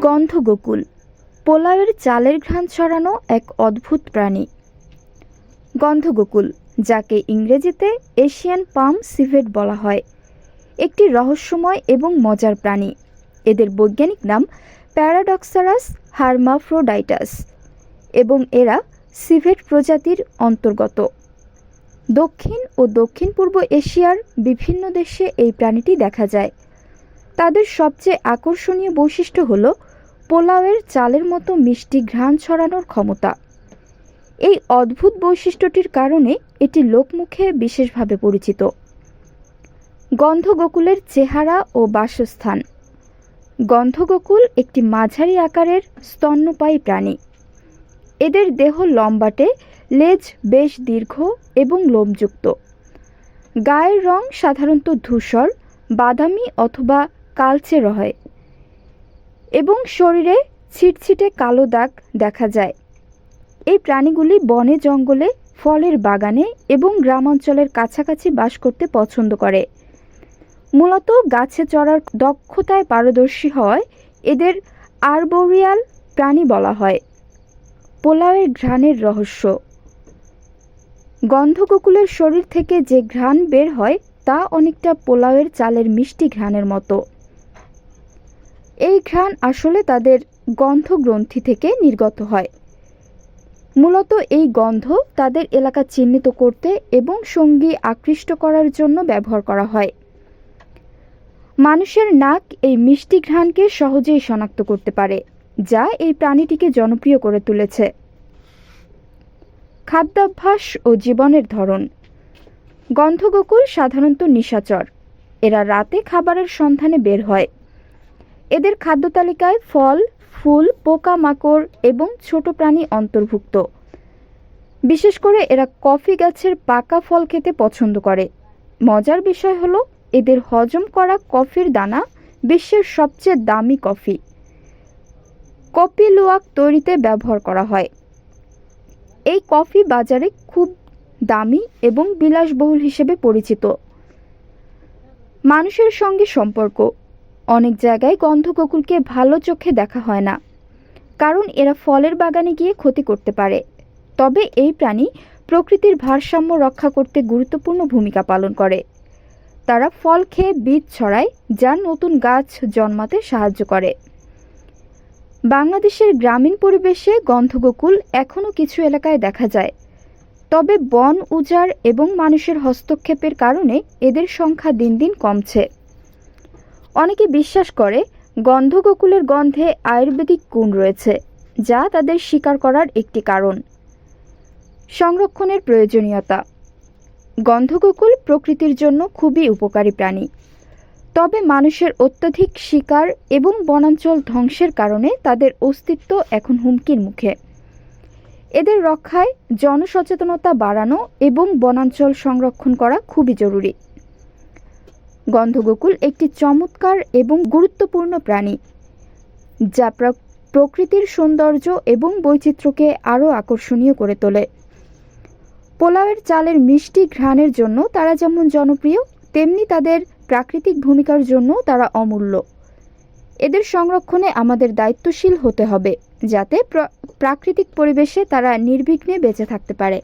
গন্ধগোকুল। পোলাওয়ের চালের ঘ্রাণ ছড়ানো এক অদ্ভুত প্রাণী। গন্ধগোকুল, যাকে ইংরেজিতে এশিয়ান পাম সিভেট বলা হয়, একটি রহস্যময় এবং মজার প্রাণী। এদের বৈজ্ঞানিক নাম প্যারাডক্সারাস হার্মাফ্রোডাইটাস এবং এরা সিভেট প্রজাতির অন্তর্গত। দক্ষিণ ও দক্ষিণ পূর্ব এশিয়ার বিভিন্ন দেশে এই প্রাণীটি দেখা যায়। তাদের সবচেয়ে আকর্ষণীয় বৈশিষ্ট্য হল পোলাওয়ের চালের মতো মিষ্টি ঘ্রাণ ছড়ানোর ক্ষমতা। এই অদ্ভুত বৈশিষ্ট্যটির কারণে এটি লোকমুখে বিশেষভাবে পরিচিত। গন্ধগোকুলের চেহারা ও বাসস্থান। গন্ধগোকুল একটি মাঝারি আকারের স্তন্যপায়ী প্রাণী। এদের দেহ লম্বাটে, লেজ বেশ দীর্ঘ এবং লোমযুক্ত। গায়ের রং সাধারণত ধূসর, বাদামি অথবা কালচে হয় এবং শরীরে ছিটছিটে কালো দাগ দেখা যায়। এই প্রাণীগুলি বনে জঙ্গলে, ফলের বাগানে এবং গ্রামাঞ্চলের কাছাকাছি বাস করতে পছন্দ করে। মূলত গাছে চড়ার দক্ষতায় পারদর্শী হওয়ায় এদের আরবোরিয়াল প্রাণী বলা হয়। পোলাওয়ের ঘ্রাণের রহস্য। গন্ধগোকুলের শরীর থেকে যে ঘ্রাণ বের হয় তা অনেকটা পোলাওয়ের চালের মিষ্টি ঘ্রাণের মতো। এই ঘ্রাণ আসলে তাদের গন্ধগ্রন্থি থেকে নির্গত হয়। মূলত এই গন্ধ তাদের এলাকা চিহ্নিত করতে এবং সঙ্গী আকৃষ্ট করার জন্য ব্যবহার করা হয়। মানুষের নাক এই মিষ্টি ঘ্রাণকে সহজেই শনাক্ত করতে পারে, যা এই প্রাণীটিকে জনপ্রিয় করে তুলেছে। খাদ্যাভ্যাস ও জীবনের ধরন। গন্ধগোকুল সাধারণত নিশাচর। এরা রাতে খাবারের সন্ধানে বের হয়। এদের খাদ্য তালিকায় ফল, ফুল, পোকামাকড় এবং ছোট প্রাণী অন্তর্ভুক্ত। বিশেষ করে এরা কফি গাছের পাকা ফল খেতে পছন্দ করে। মজার বিষয় হলো, এদের হজম করা কফির দানা বিশ্বের সবচেয়ে দামি কফি। কপি লুয়াক তৈরিতে ব্যবহার করা হয়। এই কফি বাজারে খুব দামি এবং বিলাসবহুল হিসেবে পরিচিত। মানুষের সঙ্গে সম্পর্ক অনেক জায়গায় গন্ধগোকুলকে ভালো চোখে দেখা হয় না। কারণ এরা ফলের বাগানে গিয়ে ক্ষতি করতে পারে। তবে এই প্রাণী প্রকৃতির ভারসাম্য রক্ষা করতে গুরুত্বপূর্ণ ভূমিকা পালন করে। তারা ফল খেয়ে বীজ ছড়ায়, যা নতুন গাছ জন্মাতে সাহায্য করে। বাংলাদেশের গ্রামীণ পরিবেশে গন্ধগোকুল এখনও কিছু এলাকায় দেখা যায়। তবে বন, উজাড় এবং মানুষের হস্তক্ষেপের কারণে এদের সংখ্যা দিন দিন কমছে। অনেকে বিশ্বাস করে গন্ধগোকুলের গন্ধে আয়ুর্বেদিক গুণ রয়েছে, যা তাদের শিকার করার একটি কারণ। সংরক্ষণের প্রয়োজনীয়তা। গন্ধগোকুল প্রকৃতির জন্য খুবই উপকারী প্রাণী। তবে মানুষের অত্যধিক শিকার এবং বনাঞ্চল ধ্বংসের কারণে তাদের অস্তিত্ব এখন হুমকির মুখে। এদের রক্ষায় জনসচেতনতা বাড়ানো এবং বনাঞ্চল সংরক্ষণ করা খুবই জরুরি। গন্ধগোকুল একটি চমৎকার এবং গুরুত্বপূর্ণ প্রাণী, যা প্রকৃতির সৌন্দর্য এবং বৈচিত্র্যকে আরও আকর্ষণীয় করে তোলে। পোলাওয়ের চালের মিষ্টি ঘ্রাণের জন্য তারা যেমন জনপ্রিয়, তেমনি তাদের প্রাকৃতিক ভূমিকার জন্য তারা অমূল্য। এদের সংরক্ষণে আমাদের দায়িত্বশীল হতে হবে, যাতে প্রাকৃতিক পরিবেশে তারা নির্বিঘ্নে বেঁচে থাকতে পারে।